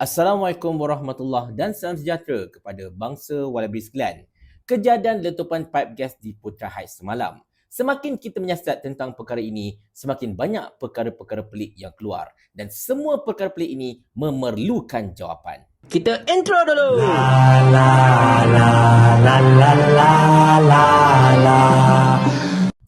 Assalamualaikum warahmatullahi dan salam sejahtera kepada bangsa Wallaby sekalian. Kejadian letupan pipe gas di Putra Heights semalam. Semakin kita menyiasat tentang perkara ini, semakin banyak perkara-perkara pelik yang keluar dan semua perkara pelik ini memerlukan jawapan. Kita intro dulu.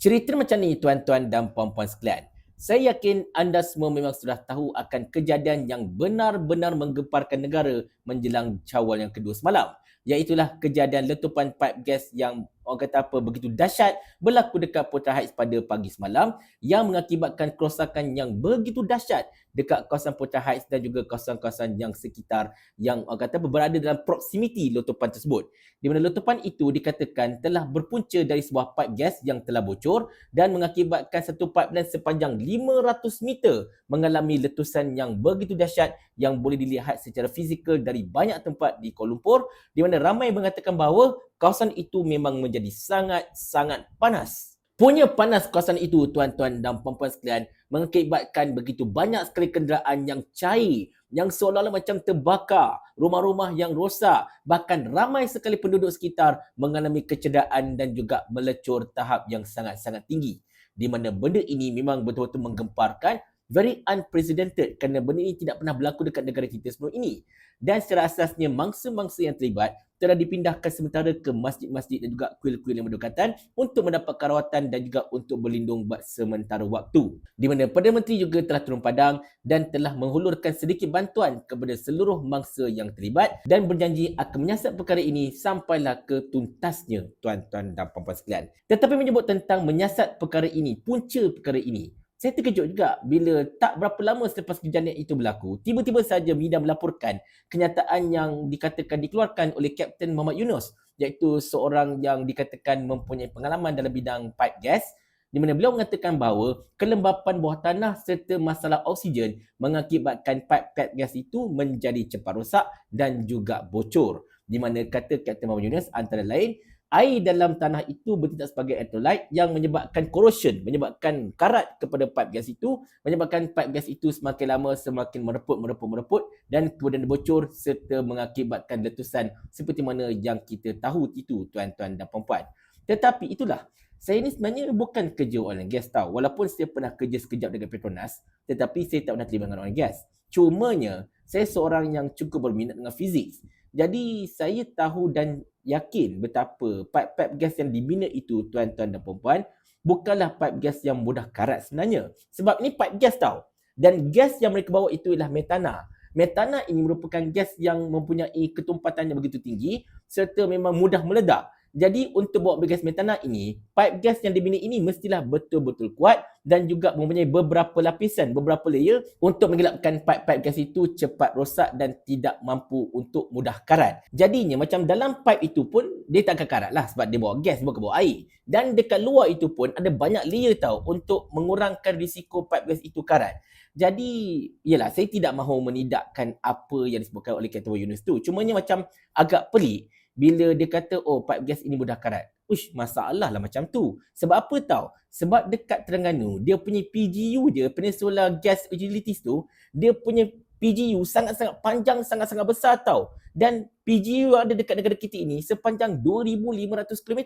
Cerita macam ni tuan-tuan dan puan-puan sekalian. Saya yakin anda semua memang sudah tahu akan kejadian yang benar-benar menggemparkan negara menjelang Syawal yang kedua semalam. Iaitulah kejadian letupan pipe gas yang orang kata apa? Begitu dahsyat berlaku dekat Putra Heights pada pagi semalam yang mengakibatkan kerosakan yang begitu dahsyat dekat kawasan Putra Heights dan juga kawasan-kawasan yang sekitar yang orang kata apa, berada dalam proximity letupan tersebut. Di mana letupan itu dikatakan telah berpunca dari sebuah pipe gas yang telah bocor dan mengakibatkan satu pipeline sepanjang 500 meter mengalami letusan yang begitu dahsyat yang boleh dilihat secara fizikal dari banyak tempat di Kuala Lumpur. Di mana ramai mengatakan bahawa kawasan itu memang menjadi sangat-sangat panas. Punya panas kawasan itu tuan-tuan dan puan-puan sekalian mengakibatkan begitu banyak sekali kenderaan yang cair yang seolah-olah macam terbakar, rumah-rumah yang rosak, bahkan ramai sekali penduduk sekitar mengalami kecederaan dan juga melecur tahap yang sangat-sangat tinggi. Di mana benda ini memang betul-betul menggemparkan very unprecedented kerana benda ini tidak pernah berlaku dekat negara kita sebelum ini. Dan secara asasnya mangsa-mangsa yang terlibat telah dipindahkan sementara ke masjid-masjid dan juga kuil-kuil yang berdekatan untuk mendapat rawatan dan juga untuk berlindung buat sementara waktu. Di mana Perdana Menteri juga telah turun padang dan telah menghulurkan sedikit bantuan kepada seluruh mangsa yang terlibat dan berjanji akan menyiasat perkara ini sampailah ke tuntasnya tuan-tuan dan puan-puan sekalian. Tetapi menyebut tentang menyiasat perkara ini, punca perkara ini, saya terkejut juga bila tak berapa lama selepas kejadian itu berlaku, tiba-tiba saja media melaporkan kenyataan yang dikatakan dikeluarkan oleh Kapten Muhammad Yunus iaitu seorang yang dikatakan mempunyai pengalaman dalam bidang pipe gas di mana beliau mengatakan bahawa kelembapan bawah tanah serta masalah oksigen mengakibatkan pipe-pipe gas itu menjadi cepat rosak dan juga bocor. Di mana kata Kapten Muhammad Yunus antara lain air dalam tanah itu bertindak sebagai electrolyte yang menyebabkan corrosion, menyebabkan karat kepada pipe gas itu, menyebabkan pipe gas itu semakin lama semakin mereput, mereput, mereput dan kemudian bocor serta mengakibatkan letusan seperti mana yang kita tahu itu tuan-tuan dan puan-puan. Tetapi itulah, saya ni sebenarnya bukan kerja oil and gas tau. Walaupun saya pernah kerja sekejap dengan Petronas, tetapi saya tak pernah terlibat dengan oil and gas. Cumanya, saya seorang yang cukup berminat dengan fizik. Jadi saya tahu dan yakin betapa pipe-pipe gas yang dibina itu tuan-tuan dan puan-puan bukanlah pipe gas yang mudah karat sebenarnya. Sebab ini pipe gas tau. Dan gas yang mereka bawa itu ialah metana. Metana ini merupakan gas yang mempunyai ketumpatan yang begitu tinggi serta memang mudah meledak. Jadi untuk bawa gas metana ini, pipe gas yang dibina ini mestilah betul-betul kuat dan juga mempunyai beberapa lapisan, beberapa layer untuk mengelakkan pipe-pipe gas itu cepat rosak dan tidak mampu untuk mudah karat. Jadinya macam dalam pipe itu pun dia tak akan karat lah sebab dia bawa gas, bukan bawa air. Dan dekat luar itu pun ada banyak layer tau untuk mengurangkan risiko pipe gas itu karat. Jadi, yalah saya tidak mahu menidakkan apa yang disebutkan oleh Ketua Yunus tu. Cumanya macam agak pelik bila dia kata oh pipe gas ini mudah karat. Ush, masalah lah macam tu. Sebab apa tau? Sebab dekat Terengganu, dia punya PGU je, Peninsula Gas Utilities tu, dia punya PGU sangat-sangat panjang, sangat-sangat besar tau. Dan PGU ada dekat negara kita ini sepanjang 2,500 km.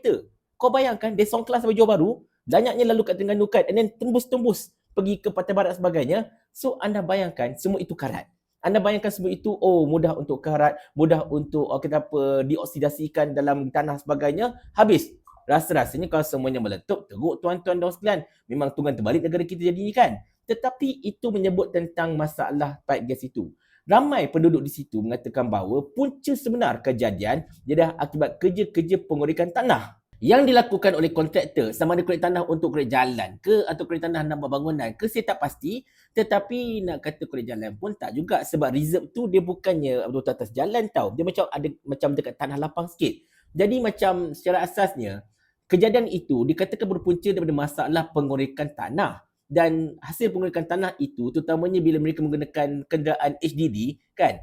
Kau bayangkan, dia Songklas sampai Johor Baru, banyaknya lalu kat Terengganu kan, and then tembus-tembus pergi ke Pantai Barat sebagainya. So, anda bayangkan semua itu karat. Anda bayangkan semua itu, oh mudah untuk karat, mudah untuk oh, kita apa, dioksidasikan dalam tanah sebagainya, habis. Rasa-rasanya kalau semuanya meletup, teruk tuan-tuan dan sekalian. Memang tunggang terbalik negara kita jadi kan. Tetapi itu menyebut tentang masalah pipe gas itu. Ramai penduduk di situ mengatakan bahawa punca sebenar kejadian ialah akibat kerja-kerja pengurikan tanah yang dilakukan oleh kontraktor sama ada kulit tanah untuk kulit jalan ke atau kulit tanah nak buat bangunan ke saya tak pasti tetapi nak kata kulit jalan pun tak juga sebab reserve tu dia bukannya betul atas jalan tau. Dia macam ada macam dekat tanah lapang sikit. Jadi macam secara asasnya kejadian itu dikatakan berpunca daripada masalah pengurikan tanah. Dan hasil pengurikan tanah itu terutamanya bila mereka menggunakan kenderaan HDD kan?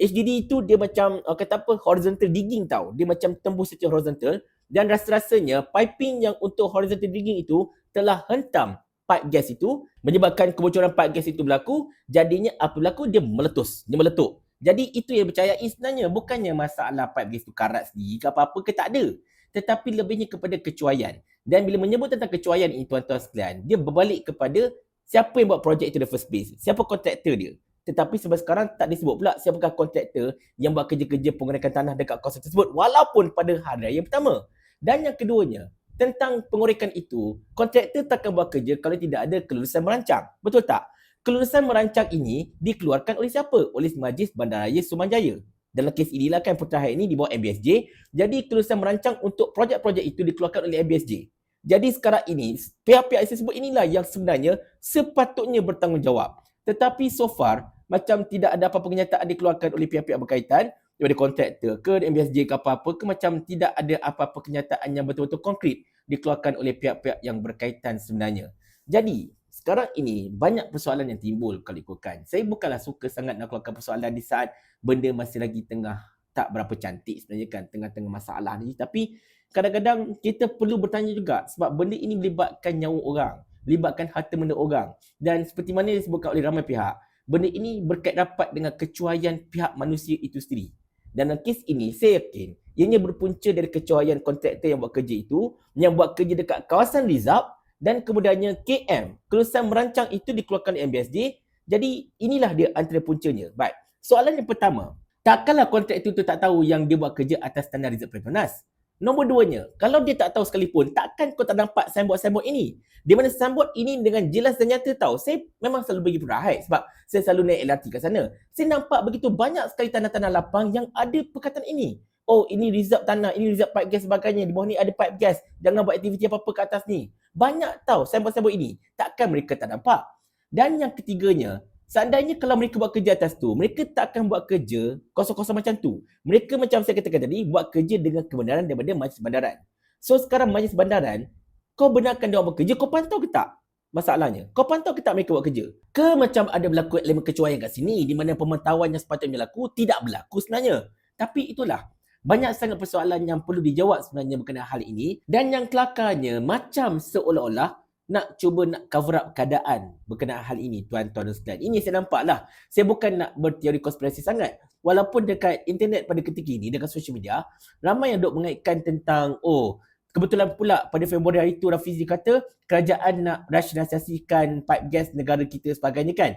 HDD itu dia macam kata apa horizontal digging tau. Dia macam tembus secara horizontal. Dan rasa-rasanya piping yang untuk horizontal digging itu telah hentam pipe gas itu menyebabkan kebocoran pipe gas itu berlaku jadinya apa berlaku dia meletus dia meletup Jadi itu yang percayai sebenarnya. Bukannya masalah pipe gas tu karat sendiri ke apa-apa ke tak ada. Tetapi lebihnya kepada kecuaian. Dan bila menyebut tentang kecuaian ini tuan-tuan sekalian, dia berbalik kepada siapa yang buat projek itu the first place. Siapa kontraktor dia. Tetapi sampai sekarang tak disebut pula siapakah kontraktor yang buat kerja-kerja penggorekan tanah dekat kawasan tersebut walaupun pada hari raya pertama. Dan yang keduanya, tentang pengorekan itu, kontraktor takkan buat kerja kalau tidak ada kelulusan merancang. Betul tak? Kelulusan merancang ini dikeluarkan oleh siapa? Oleh Majlis Bandaraya Sumanjaya. Dalam kes inilah kan Putra ini di bawah MBSJ. Jadi kelulusan merancang untuk projek-projek itu dikeluarkan oleh MBSJ. Jadi sekarang ini, pihak-pihak yang sebut inilah yang sebenarnya sepatutnya bertanggungjawab. Tetapi so far, macam tidak ada apa-apa kenyataan dikeluarkan oleh pihak-pihak berkaitan daripada kontraktor ke MBSJ ke apa-apa ke macam tidak ada apa-apa kenyataan yang betul-betul konkret dikeluarkan oleh pihak-pihak yang berkaitan sebenarnya. Jadi, sekarang ini banyak persoalan yang timbul kalau ikutkan. Saya bukanlah suka sangat nak keluarkan persoalan di saat benda masih lagi tengah tak berapa cantik sebenarnya kan tengah-tengah masalah ni tapi kadang-kadang kita perlu bertanya juga sebab benda ini melibatkan nyawa orang, melibatkan harta benda orang dan seperti mana disebutkan oleh ramai pihak, benda ini berkait rapat dengan kecuaian pihak manusia itu sendiri. Dan dalam kes ini saya yakin ianya berpunca dari kecuaian kontraktor yang buat kerja itu yang buat kerja dekat kawasan Rizab dan kemudiannya KM, kelulusan merancang itu dikeluarkan oleh MBSJ. Jadi inilah dia antara puncanya. Baik. Soalan yang pertama, takkanlah kontraktor itu tak tahu yang dia buat kerja atas standar Rizal Petronas? Nombor duanya, kalau dia tak tahu sekalipun, takkan kau tak nampak signboard-signboard ini? Di mana signboard ini dengan jelas dan nyata tahu. Saya memang selalu pergi Purahai sebab saya selalu naik LRT ke sana. Saya nampak begitu banyak sekali tanah-tanah lapang yang ada perkataan ini oh ini reserve tanah, ini reserve pipe gas sebagainya, di bawah ni ada pipe gas, jangan buat aktiviti apa-apa ke atas ni. Banyak tahu sembol-sembol ini, takkan mereka tak nampak. Dan yang ketiganya, seandainya kalau mereka buat kerja atas tu, mereka tak akan buat kerja kosong-kosong macam tu. Mereka macam saya katakan tadi, buat kerja dengan kebenaran daripada majlis bandaran. So sekarang majlis bandaran, kau benarkan dia buat kerja, kau pantau ke tak? Masalahnya, kau pantau ke tak mereka buat kerja? Ke macam ada berlaku elemen kecuaian kat sini di mana pemantauan yang sepatutnya berlaku tidak berlaku sebenarnya. Tapi itulah, banyak sangat persoalan yang perlu dijawab sebenarnya berkenaan hal ini dan yang kelakarnya macam seolah-olah nak cuba nak cover up keadaan berkenaan hal ini tuan-tuan dan sekalian. Ini saya nampak lah. Saya bukan nak berteori konspirasi sangat. Walaupun dekat internet pada ketika ini, dekat social media, ramai yang duk mengaitkan tentang, oh, kebetulan pula pada Februari hari itu Rafizi kata kerajaan nak rasionalisasikan pipe gas negara kita sebagainya kan.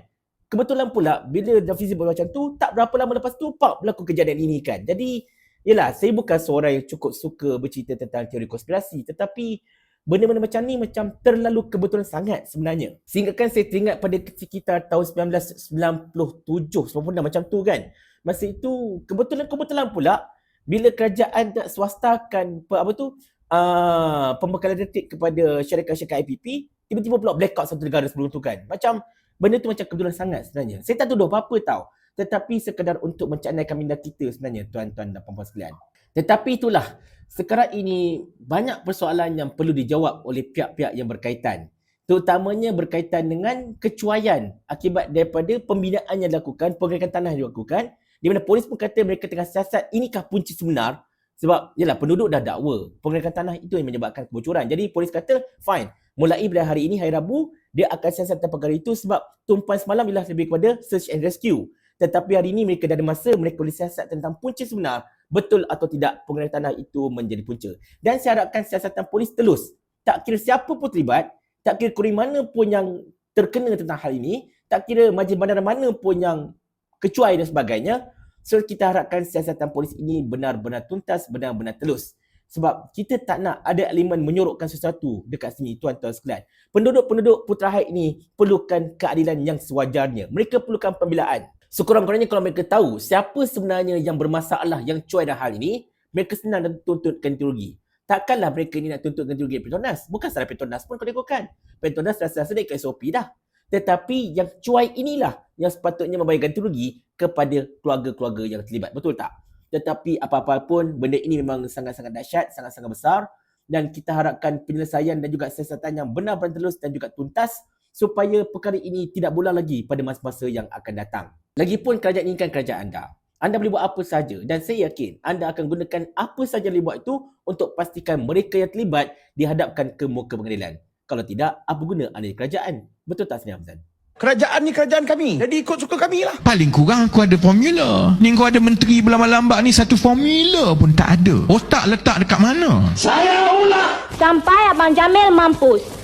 Kebetulan pula bila Rafizi buat macam tu, tak berapa lama lepas tu, pak berlaku kejadian ini kan. Jadi, Yelah, saya bukan seorang yang cukup suka bercerita tentang teori konspirasi tetapi benda-benda macam ni macam terlalu kebetulan sangat sebenarnya. Sehingga kan saya teringat pada sekitar tahun 1997, 96 macam tu kan. Masa itu kebetulan-kebetulan pula bila kerajaan nak swastakan apa tu uh, pembekalan elektrik kepada syarikat-syarikat IPP, tiba-tiba pula blackout satu negara sebelum tu kan. Macam benda tu macam kebetulan sangat sebenarnya. Saya tak tuduh apa-apa tau tetapi sekadar untuk mencanaikan minda kita sebenarnya tuan-tuan dan puan-puan sekalian. Tetapi itulah, sekarang ini banyak persoalan yang perlu dijawab oleh pihak-pihak yang berkaitan. Terutamanya berkaitan dengan kecuaian akibat daripada pembinaan yang dilakukan, penggerakan tanah yang dilakukan di mana polis pun kata mereka tengah siasat inikah punca sebenar sebab yalah penduduk dah dakwa penggerakan tanah itu yang menyebabkan kebocoran. Jadi polis kata fine, mulai dari hari ini hari Rabu dia akan siasat tentang perkara itu sebab tumpuan semalam ialah lebih kepada search and rescue. Tetapi hari ini mereka dah ada masa mereka boleh siasat tentang punca sebenar betul atau tidak pengenalan tanah itu menjadi punca. Dan saya harapkan siasatan polis telus. Tak kira siapa pun terlibat, tak kira kuri mana pun yang terkena tentang hal ini, tak kira majlis bandar mana pun yang kecuai dan sebagainya, so kita harapkan siasatan polis ini benar-benar tuntas, benar-benar telus. Sebab kita tak nak ada elemen menyorokkan sesuatu dekat sini tuan-tuan sekalian. Penduduk-penduduk Putra Haid ini perlukan keadilan yang sewajarnya. Mereka perlukan pembelaan. Sekurang-kurangnya kalau mereka tahu siapa sebenarnya yang bermasalah yang cuai dalam hal ini, mereka senang nak tuntut ganti rugi. Takkanlah mereka ni nak tuntut ganti rugi Petronas. Bukan salah Petronas pun kalau ikutkan. Petronas rasa-rasa dia ke SOP dah. Tetapi yang cuai inilah yang sepatutnya membayar ganti rugi kepada keluarga-keluarga yang terlibat. Betul tak? Tetapi apa-apa pun benda ini memang sangat-sangat dahsyat, sangat-sangat besar dan kita harapkan penyelesaian dan juga siasatan yang benar-benar telus dan juga tuntas supaya perkara ini tidak berulang lagi pada masa-masa yang akan datang. Lagipun kerajaan ini kan kerajaan anda. Anda boleh buat apa saja dan saya yakin anda akan gunakan apa saja yang boleh buat itu untuk pastikan mereka yang terlibat dihadapkan ke muka pengadilan. Kalau tidak, apa guna anda di kerajaan? Betul tak Sini Hamzan? Kerajaan ni kerajaan kami. Jadi ikut suka kami lah. Paling kurang aku ada formula. Ni kau ada menteri berlambak-lambak ni satu formula pun tak ada. Otak letak dekat mana? Sampai Abang Jamil mampus.